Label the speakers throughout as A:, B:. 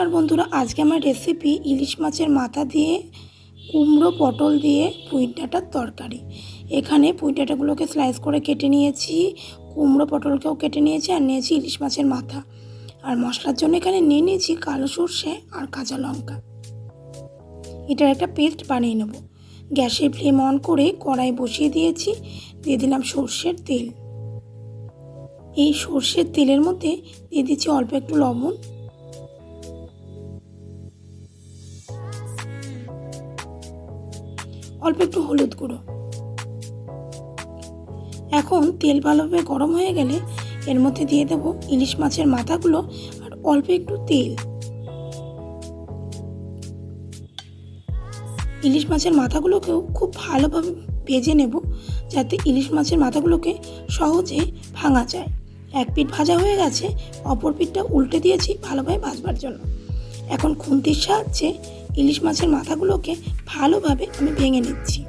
A: আর বন্ধুরা, আজকে আমার রেসিপি ইলিশ মাছের মাথা দিয়ে, কুমড়ো পটল দিয়ে পুঁই ডাঁটার তরকারি। এখানে পুঁই ডাঁটাগুলোকে স্লাইস করে কেটে নিয়েছি, কুমড়ো পটলকেও কেটে নিয়েছি আর নিয়েছি ইলিশ মাছের মাথা। আর মশলার জন্য এখানে নিয়ে নিয়েছি কালো সর্ষে আর কাঁচা লঙ্কা। এটার একটা পেস্ট বানিয়ে নেব। গ্যাসের ফ্লেম অন করে কড়াই বসিয়ে দিয়েছি, দিয়ে দিলাম সর্ষের তেল। এই সর্ষের তেলের মধ্যে দিয়ে দিচ্ছি অল্প একটু লবণ অল্প একটু হলুদ গুঁড়ো। এখন তেল ভালোভাবে গরম হয়ে গেলে এর মধ্যে দিয়ে দেবো ইলিশ মাছের মাথাগুলো আর অল্প একটু তেল। ইলিশ মাছের মাথাগুলোকেও খুব ভালোভাবে ভেজে নেব যাতে ইলিশ মাছের মাথাগুলোকে সহজে ভাঙা যায়। এক পিঠ ভাজা হয়ে গেছে, অপর পিঠটা উল্টে দিয়েছি ভালোভাবে ভাজবার জন্য। এখন খুন্তির সাহায্যে ইলিশ মাছের মাথাগুলোকে ভালোভাবে আমি ভেঙে নিচ্ছি।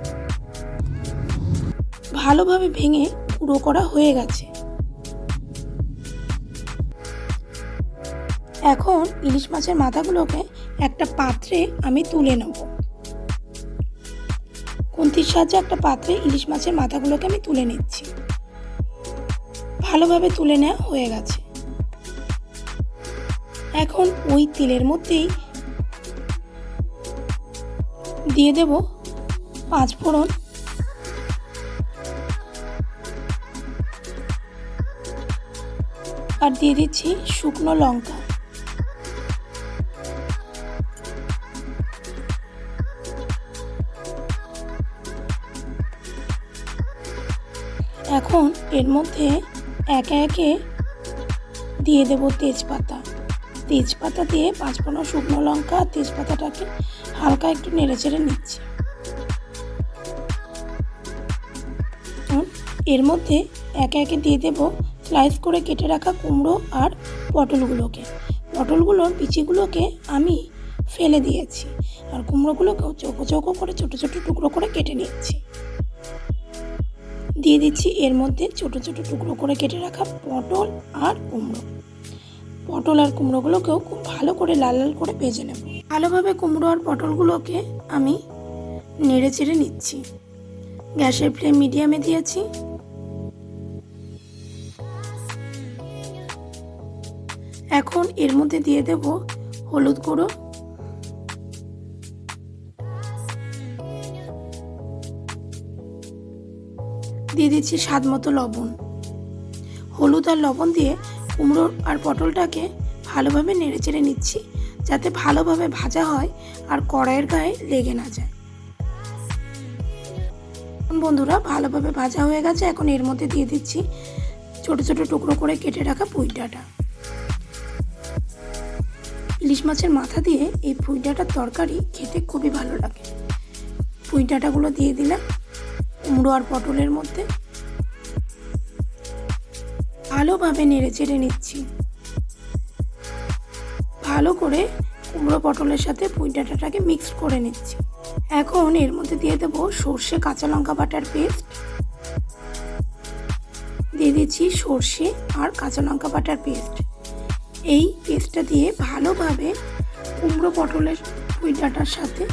A: ভালোভাবে ভেঙে পুরো করা হয়ে গেছে। এখন ইলিশ মাছের মাথাগুলোকে একটা পাত্রে আমি তুলে নেব। খুন্তির সাহায্যে একটা পাত্রে ইলিশ মাছের মাথাগুলোকে আমি তুলে নিচ্ছি। ভালোভাবে তুলে নেওয়া হয়ে গেছে। এখন ওই তেলের মধ্যেই দিয়ে দেব পাঁচ ফোড়ন। আর দিয়ে দিচ্ছি শুকনো লঙ্কা। এখন এর মধ্যে একে একে দিয়ে দেব তেজপাতা। তেজপাতা দিয়ে পাঁচ পাঁচফোড়ন শুকনো লঙ্কা, তেজপাতাটাকে হালকা একটু নেড়ে চেড়ে নিচ্ছি। এর মধ্যে একে একে দিয়ে দেব স্লাইস করে কেটে রাখা কুমড়ো আর পটলগুলোকে। পটলগুলোর বিচিগুলোকে আমি ফেলে দিয়েছি আর কুমড়োগুলোকেও চৌকো চৌকো করে ছোটো ছোটো টুকরো করে কেটে নিচ্ছি। দিয়ে দিচ্ছি এর মধ্যে ছোটো ছোটো টুকরো করে কেটে রাখা পটল আর কুমড়ো। পটল আর কুমড়োগুলোকেও খুব ভালো করে লাল লাল করে ভেজে নেব। ভালোভাবে কুমড়ো আর পটলগুলোকে আমি নেড়ে চেড়ে নিচ্ছি। গ্যাসের ফ্লেম মিডিয়ামে দিয়েছি। এখন এর মধ্যে দিয়ে দেব হলুদ গুঁড়ো। দিয়ে দিচ্ছি স্বাদ মতো লবণ। হলুদ আর লবণ দিয়ে কুমড়ো আর পটলটাকে ভালোভাবে নেড়ে চেড়ে নিচ্ছি। যাতে ভালোভাবে ভাজা হয় আর কড়াইয়ের গায়ে লেগে না যায়। বন্ধুরা, ভালোভাবে ভাজা হয়ে গেছে। এখন এর মধ্যে দিয়ে দিচ্ছি ছোট ছোট টুকরো করে কেটে রাখা পুঁইডাটা ইলিশ মাছের মাথা দিয়ে এই পুঁইডাটার তরকারি খেতে খুবই ভালো লাগে। পুঁইডাটাগুলো দিয়ে দিলাম কুমড়ো আর পটলের মধ্যে। ভালোভাবে নেড়ে চেড়ে নিচ্ছি। ভালো করে কুমড়ো পটলের সাথে পুঁই ডাঁটাটাকে মিক্স করে নিচ্ছি। এখন এর মধ্যে দিয়ে দেবো সর্ষে কাঁচা লঙ্কা বাটার পেস্ট দিয়ে দিচ্ছি সর্ষে আর কাঁচা লঙ্কা বাটার পেস্ট এই পেস্টটা দিয়ে ভালোভাবে কুমড়ো পটলের পুঁই ডাঁটার সাথে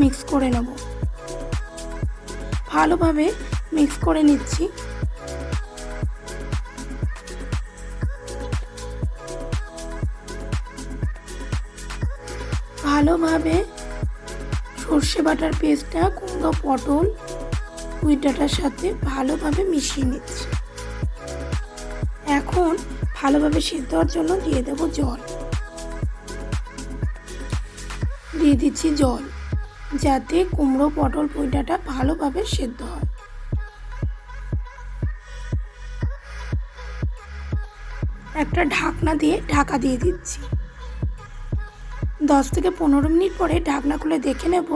A: মিক্স করে নেব। ভালোভাবে মিক্স করে নিচ্ছি। ভালোভাবে সর্ষে বাটার পেস্টটা, কুমড়ো, পটল উইটাটার সাথে ভালোভাবে মিশিয়ে নিচ্ছি। এখন ভালোভাবে সিদ্ধ হওয়ার জন্য দিয়ে দেব জল। দিয়ে দিচ্ছি জল, যাতে কুমড়ো, পটল, পুইটাটা ভালোভাবে সেদ্ধ হয়। একটা ঢাকনা দিয়ে ঢাকা দিয়ে দিচ্ছি। দশ থেকে পনেরো মিনিট পরে ঢাকনা খুলে দেখে নেব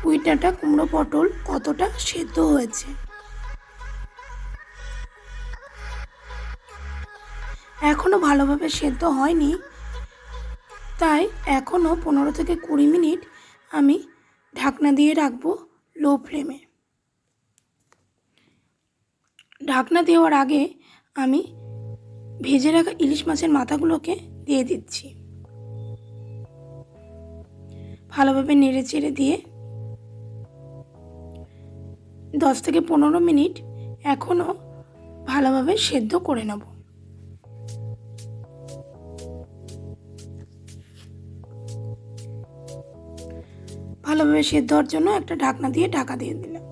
A: পুইটাটা কুমড়ো পটল কতটা সেদ্ধ হয়েছে। এখনও ভালোভাবে সেদ্ধ হয়নি, তাই এখনও পনেরো থেকে কুড়ি মিনিট আমি ঢাকনা দিয়ে রাখব লো ফ্লেমে। ঢাকনা দেওয়ার আগে আমি ভেজে রাখা ইলিশ মাছের মাথাগুলোকে দিয়ে দিচ্ছি। ভালোভাবে নেড়ে চেড়ে দিয়ে দশ থেকে পনেরো মিনিট এখনও ভালোভাবে সেদ্ধ করে নেব। ভালোভাবে সেদ্ধ হওয়ার জন্য একটা ঢাকনা দিয়ে ঢাকা দিয়ে দিলাম।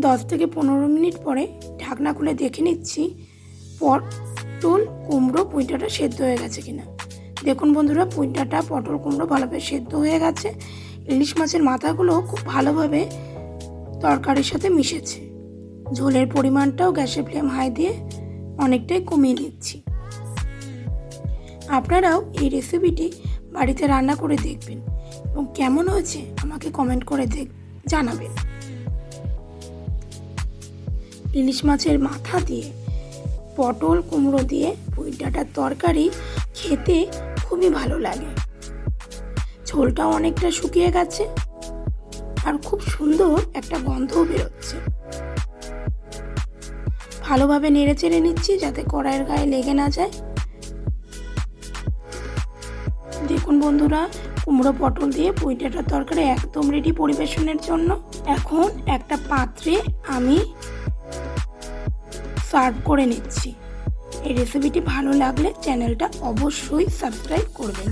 A: দশ থেকে পনেরো মিনিট পরে ঢাকনা খুলে দেখে নিচ্ছি পটল কুমড়ো, পুঁইটাটা সেদ্ধ হয়ে গেছে কিনা। দেখুন বন্ধুরা, পুঁইটাটা, পটল কুমড়ো ভালোভাবে সেদ্ধ হয়ে গেছে। ইলিশ মাছের মাথাগুলো খুব ভালোভাবে তরকারির সাথে মিশেছে। ঝোলের পরিমাণটাও গ্যাসের ফ্লেম হাই দিয়ে অনেকটাই কমিয়ে দিচ্ছি। আপনারাও এই রেসিপিটি বাড়িতে রান্না করে দেখবেন এবং কেমন হয়েছে আমাকে কমেন্ট করে দেখ, জানাবেন। ইলিশ মাছের মাথা দিয়ে, পটল কুমড়ো দিয়ে পুঁই ডাঁটার তরকারি খেতে খুবই ভালো লাগে। ঝোলটাও অনেকটা শুকিয়ে গেছে আর খুব সুন্দর একটা গন্ধও বেরোচ্ছে। ভালোভাবে নেড়ে চেড়ে নিচ্ছি যাতে কড়াইয়ের গায়ে লেগে না যায়। দেখুন বন্ধুরা, কুমড়ো পটল দিয়ে পুঁই ডাঁটার তরকারি একদম রেডি পরিবেশনের জন্য। এখন একটা পাত্রে আমি সার্ভ করে নিচ্ছি। এই রেসিপিটি ভালো লাগলে চ্যানেলটা অবশ্যই সাবস্ক্রাইব করবেন।